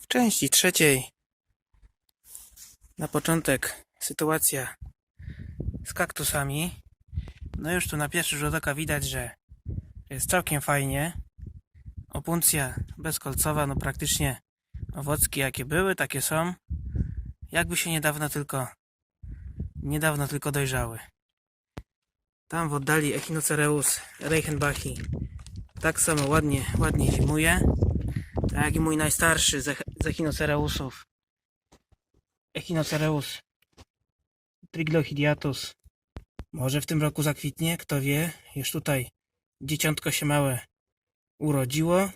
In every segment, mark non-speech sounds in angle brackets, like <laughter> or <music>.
W części trzeciej na początek sytuacja z kaktusami. No już tu na pierwszy rzut oka widać, że jest całkiem fajnie. Opuncja bezkolcowa, no praktycznie owocki jakie były, takie są. Jakby się niedawno tylko niedawno tylko dojrzały. Tam w oddali Echinocereus Reichenbachi tak samo ładnie, ładnie zimuje. Tak jak i mój najstarszy z, ech- z Echinocereusów. Echinocereus Triglochidiatus. Może w tym roku zakwitnie, kto wie. Już tutaj dzieciątko się małe urodziło.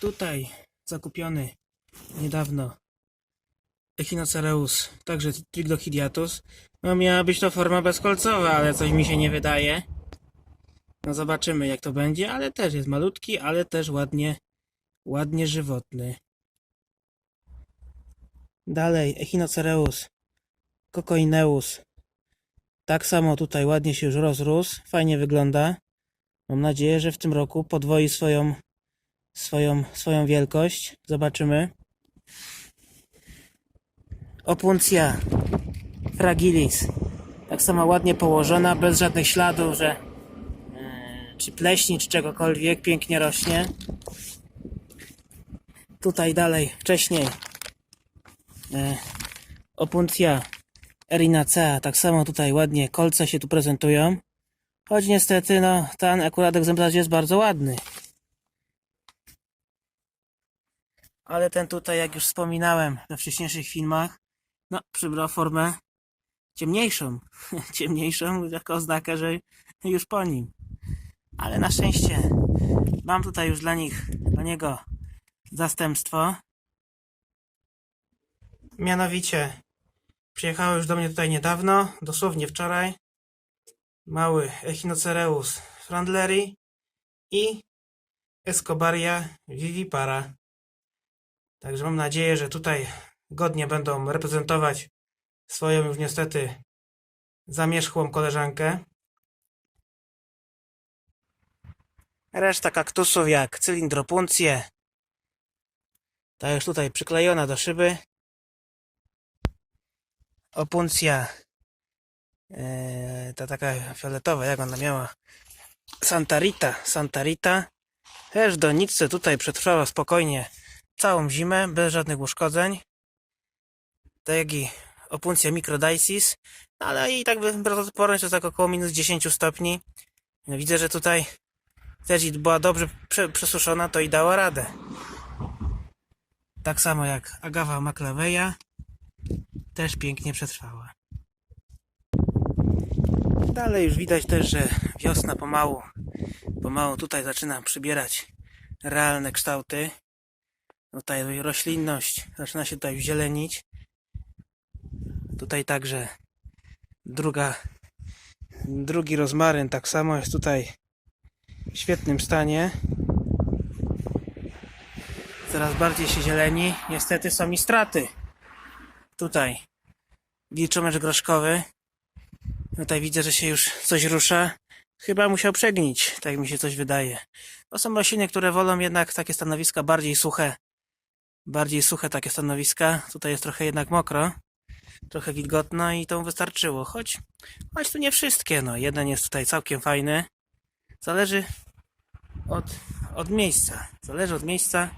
Tutaj zakupiony niedawno Echinocereus, także Triglochidiatus. No miała być to forma bezkolcowa, ale coś mi się nie wydaje. No zobaczymy jak to będzie, ale też jest malutki, ale też ładnie, ładnie żywotny. Dalej Echinocereus Cocoineus. Tak samo tutaj ładnie się już rozrósł, fajnie wygląda. Mam nadzieję, że w tym roku podwoi swoją, swoją, swoją wielkość. Zobaczymy. Opuncja fragilis. Tak samo ładnie położona, bez żadnych śladów, że e, czy pleśni, czy czegokolwiek, pięknie rośnie. Tutaj dalej, wcześniej e, erinacea, tak samo tutaj ładnie kolce się tu prezentują. Choć niestety, no, ten akurat egzemplarz jest bardzo ładny. Ale ten tutaj, jak już wspominałem we wcześniejszych filmach, no, przybrał formę ciemniejszą. <laughs> ciemniejszą, jako oznakę, że już po nim. Ale na szczęście mam tutaj już dla nich, dla niego zastępstwo. Mianowicie przyjechało już do mnie tutaj niedawno, dosłownie wczoraj, mały Echinocereus frandleri i Escobaria vivipara. Także mam nadzieję, że tutaj godnie będą reprezentować swoją już niestety zamierzchłą koleżankę. Reszta kaktusów jak cylindropuncje. Ta już tutaj przyklejona do szyby. Opuncja. Eee, ta taka fioletowa, jak ona miała. Santarita. Santarita. Też do Niccy tutaj przetrwała spokojnie całą zimę, bez żadnych uszkodzeń. Tak jak i opuncja microdaisis. Ale i tak prawdopodobnie to tak około minus 10 stopni. No, Widzę, że tutaj też była dobrze prze, przesuszona, to i dała radę. Tak samo jak Agawa Maclaveya też pięknie przetrwała. Dalej już widać też, że wiosna pomału, pomału tutaj zaczyna przybierać realne kształty. Tutaj roślinność zaczyna się tutaj zielenić. Tutaj także druga, drugi rozmaryn tak samo jest tutaj w świetnym stanie. Coraz bardziej się zieleni. Niestety są i straty. Tutaj wilczomecz groszkowy. Tutaj widzę, że się już coś rusza. Chyba musiał przegnić, tak mi się coś wydaje. To są rośliny, które wolą jednak takie stanowiska bardziej suche. Bardziej suche takie stanowiska. Tutaj jest trochę jednak mokro. Trochę wilgotno i to wystarczyło. Choć, choć tu nie wszystkie. No, jeden jest tutaj całkiem fajny. Zależy od, od miejsca. Zależy od miejsca,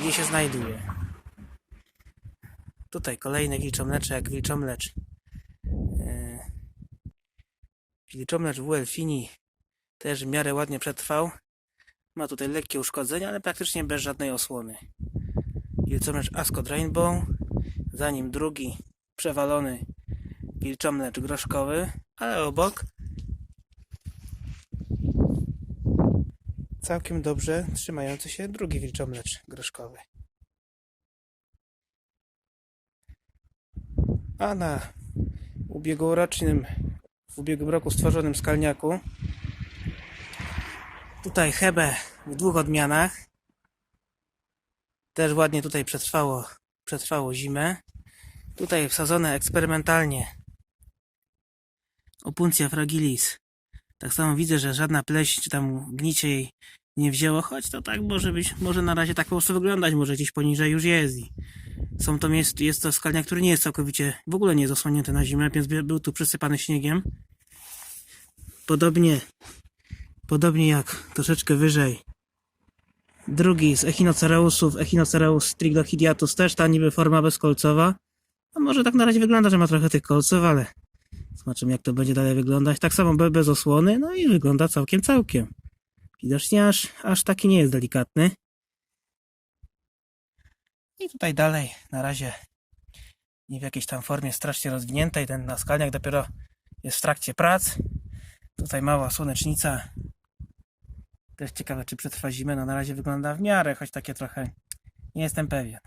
gdzie się znajduje. Tutaj kolejny wilczomlecz, jak wilczomlecz. Eee, wilczomlecz WL Fini też w miarę ładnie przetrwał. Ma tutaj lekkie uszkodzenia, ale praktycznie bez żadnej osłony. Wilczomlecz Ascot Rainbow. Za nim drugi przewalony wilczomlecz groszkowy, ale obok całkiem dobrze trzymający się drugi wilczomlecz groszkowy. A na ubiegłorocznym, w ubiegłym roku stworzonym skalniaku tutaj Hebe w dwóch odmianach też ładnie tutaj przetrwało, przetrwało zimę. Tutaj wsadzone eksperymentalnie opuncja fragilis. Tak samo widzę, że żadna pleśń czy tam gnicie jej nie wzięło, choć to tak może być, może na razie tak po prostu wyglądać, może gdzieś poniżej już jest i są to jest, jest to skalniak, który nie jest całkowicie, w ogóle nie jest osłonięty na zimę, więc by- był tu przysypany śniegiem. Podobnie, podobnie jak troszeczkę wyżej drugi z Echinocereusów, Echinocereus triglochidiatus, też ta niby forma bezkolcowa. A może tak na razie wygląda, że ma trochę tych kolców, ale zobaczymy jak to będzie dalej wyglądać. Tak samo be- bez osłony, no i wygląda całkiem, całkiem. Widocznie aż, aż taki nie jest delikatny. I tutaj dalej, na razie nie w jakiejś tam formie strasznie rozwiniętej. Ten naskalniak dopiero jest w trakcie prac. Tutaj mała słonecznica. Też ciekawe, czy przetrwa zimę. No na razie wygląda w miarę, choć takie trochę nie jestem pewien.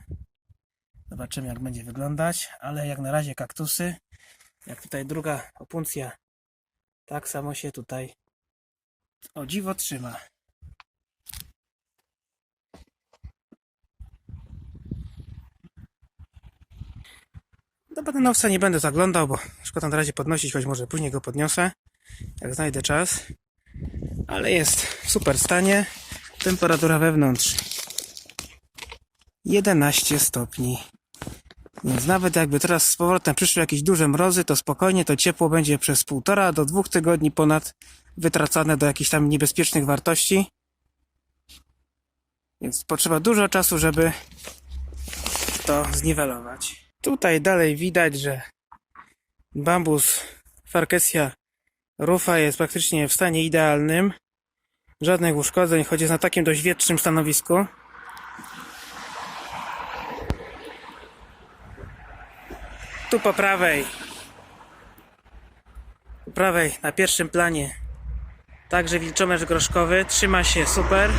Zobaczymy, jak będzie wyglądać, ale jak na razie kaktusy, jak tutaj druga opuncja, tak samo się tutaj o dziwo trzyma. Do bananowca nie będę zaglądał, bo szkoda na razie podnosić, choć może później go podniosę, jak znajdę czas. Ale jest w super stanie. Temperatura wewnątrz 11 stopni. Więc nawet jakby teraz z powrotem przyszły jakieś duże mrozy, to spokojnie to ciepło będzie przez półtora do dwóch tygodni ponad wytracane do jakichś tam niebezpiecznych wartości. Więc potrzeba dużo czasu, żeby to zniwelować. Tutaj dalej widać, że bambus Farkesia rufa jest praktycznie w stanie idealnym. Żadnych uszkodzeń, choć jest na takim dość wietrznym stanowisku. Tu po prawej. Po prawej, na pierwszym planie. Także wilczomierz groszkowy. Trzyma się super.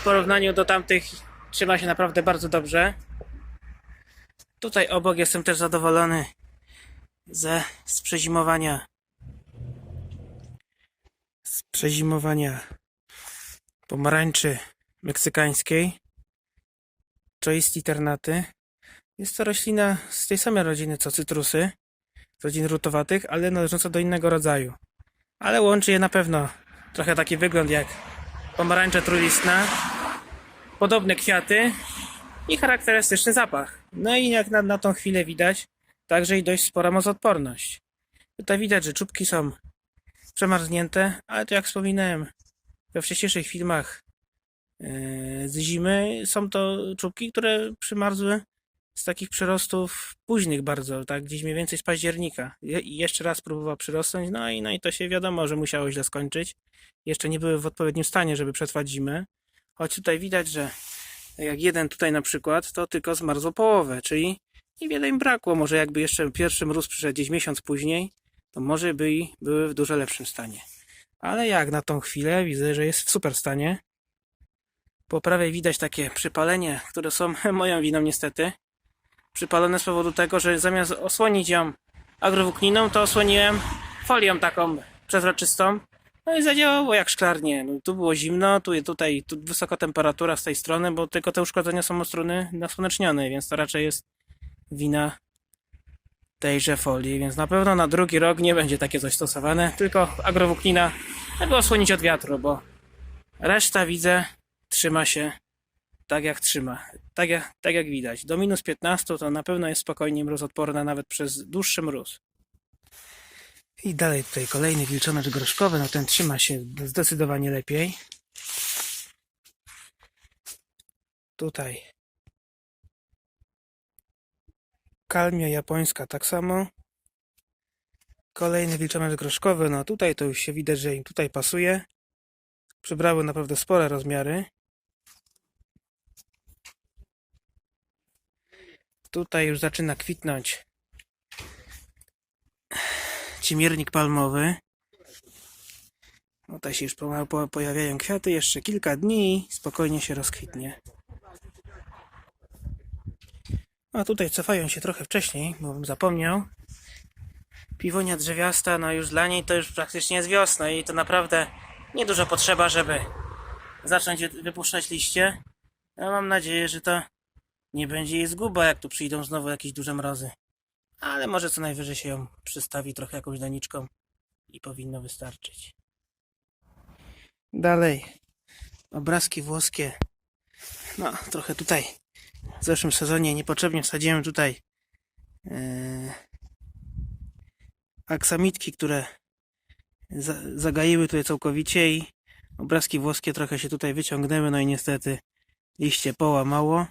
W porównaniu do tamtych trzyma się naprawdę bardzo dobrze. Tutaj obok jestem też zadowolony ze z przezimowania. Z pomarańczy meksykańskiej. Czoisti ternaty. Jest to roślina z tej samej rodziny co cytrusy, z rodzin rutowatych, ale należąca do innego rodzaju. Ale łączy je na pewno trochę taki wygląd jak pomarańcza trulistna, podobne kwiaty i charakterystyczny zapach. No i jak na, na tą chwilę widać, także i dość spora mozodporność. Tutaj widać, że czubki są przemarznięte, ale to jak wspominałem we wcześniejszych filmach yy, z zimy, są to czubki, które przymarzły z takich przyrostów późnych bardzo, tak gdzieś mniej więcej z października. Je, jeszcze raz próbował przyrosnąć, no i, no i to się wiadomo, że musiało źle skończyć. Jeszcze nie były w odpowiednim stanie, żeby przetrwać zimę. Choć tutaj widać, że jak jeden tutaj na przykład, to tylko zmarzło połowę, czyli niewiele im brakło. Może jakby jeszcze pierwszy mróz przyszedł gdzieś miesiąc później, to może by były w dużo lepszym stanie. Ale jak na tą chwilę widzę, że jest w super stanie. Po prawej widać takie przypalenie, które są <laughs> moją winą niestety. Przypalone z powodu tego, że zamiast osłonić ją agrowłókniną, to osłoniłem folią taką przezroczystą. No i zadziałało jak szklarnie. No, tu było zimno, tu tutaj tu wysoka temperatura z tej strony, bo tylko te uszkodzenia są od strony nasłonecznionej, więc to raczej jest wina tejże folii, więc na pewno na drugi rok nie będzie takie coś stosowane, tylko agrowłóknina, żeby osłonić od wiatru, bo reszta widzę trzyma się tak jak trzyma, tak jak, tak jak widać. Do minus 15 to na pewno jest spokojnie mrozodporna nawet przez dłuższy mróz. I dalej tutaj kolejny wilczonecz groszkowy, no ten trzyma się zdecydowanie lepiej. Tutaj kalmia japońska tak samo. Kolejny wilczonecz groszkowy, no tutaj to już się widać, że im tutaj pasuje. Przybrały naprawdę spore rozmiary. Tutaj już zaczyna kwitnąć cimiernik palmowy. Tutaj się już pojawiają kwiaty. Jeszcze kilka dni spokojnie się rozkwitnie. A tutaj cofają się trochę wcześniej, bo bym zapomniał. Piwonia drzewiasta, no już dla niej to już praktycznie jest wiosna i to naprawdę niedużo potrzeba, żeby zacząć wy- wypuszczać liście. Ja mam nadzieję, że to nie będzie jej zguba, jak tu przyjdą znowu jakieś duże mrozy. Ale może co najwyżej się ją przystawi trochę jakąś doniczką i powinno wystarczyć. Dalej. obrazki włoskie. No, trochę tutaj w zeszłym sezonie niepotrzebnie wsadziłem tutaj e, aksamitki, które za, zagaiły tutaj całkowicie i obrazki włoskie trochę się tutaj wyciągnęły, no i niestety liście połamało,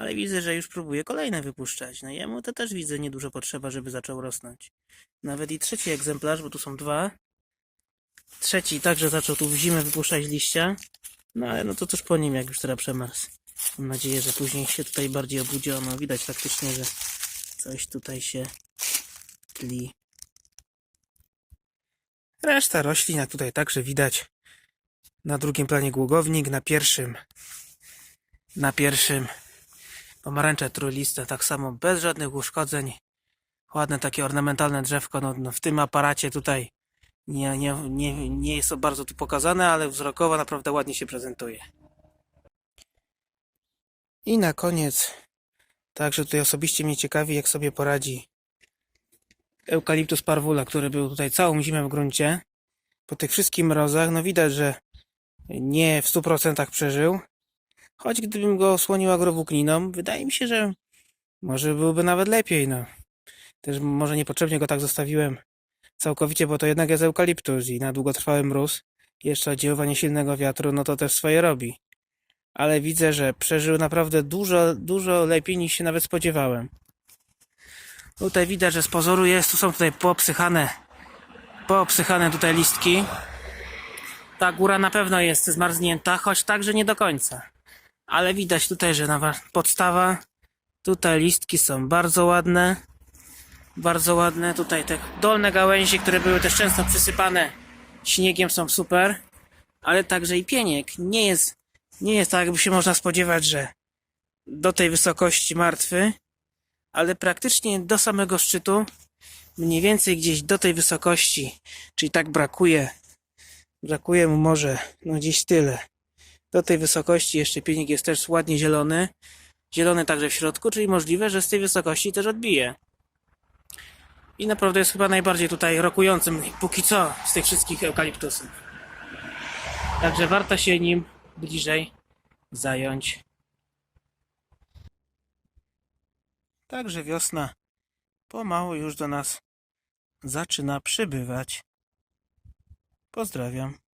ale widzę, że już próbuje kolejne wypuszczać. No jemu to też widzę niedużo potrzeba, żeby zaczął rosnąć. Nawet i trzeci egzemplarz, bo tu są dwa. Trzeci także zaczął tu w zimę wypuszczać liścia. No ale no to tuż po nim, jak już teraz przemarzł. Mam nadzieję, że później się tutaj bardziej obudzi. No widać faktycznie, że coś tutaj się tli. Reszta roślin, jak tutaj także widać. Na drugim planie głogownik, na pierwszym na pierwszym pomarańcze trójliste, tak samo bez żadnych uszkodzeń. Ładne takie ornamentalne drzewko, no, no w tym aparacie tutaj nie, nie, nie, nie jest to bardzo tu pokazane, ale wzrokowo naprawdę ładnie się prezentuje. I na koniec, także tutaj osobiście mnie ciekawi, jak sobie poradzi eukaliptus parvula, który był tutaj całą zimę w gruncie. Po tych wszystkich mrozach, no widać, że nie w 100% przeżył. Choć gdybym go osłonił agrowłókniną, wydaje mi się, że może byłoby nawet lepiej, no. Też może niepotrzebnie go tak zostawiłem całkowicie, bo to jednak jest eukaliptus i na długotrwały mróz, jeszcze oddziaływanie silnego wiatru, no to też swoje robi. Ale widzę, że przeżył naprawdę dużo, dużo lepiej niż się nawet spodziewałem. Tutaj widać, że z pozoru jest, tu są tutaj poobsychane, poobsychane tutaj listki. Ta góra na pewno jest zmarznięta, choć także nie do końca. Ale widać tutaj, że na podstawa, tutaj listki są bardzo ładne. Bardzo ładne. Tutaj te dolne gałęzie, które były też często przysypane śniegiem są super. Ale także i pieniek nie jest, nie jest tak, jakby się można spodziewać, że do tej wysokości martwy, ale praktycznie do samego szczytu, mniej więcej gdzieś do tej wysokości, czyli tak brakuje, brakuje mu może no gdzieś tyle. Do tej wysokości jeszcze pieniek jest też ładnie zielony, zielony także w środku, czyli możliwe, że z tej wysokości też odbije. I naprawdę jest chyba najbardziej tutaj rokującym póki co z tych wszystkich eukaliptusów. Także warto się nim bliżej zająć. Także wiosna pomału już do nas zaczyna przybywać. Pozdrawiam.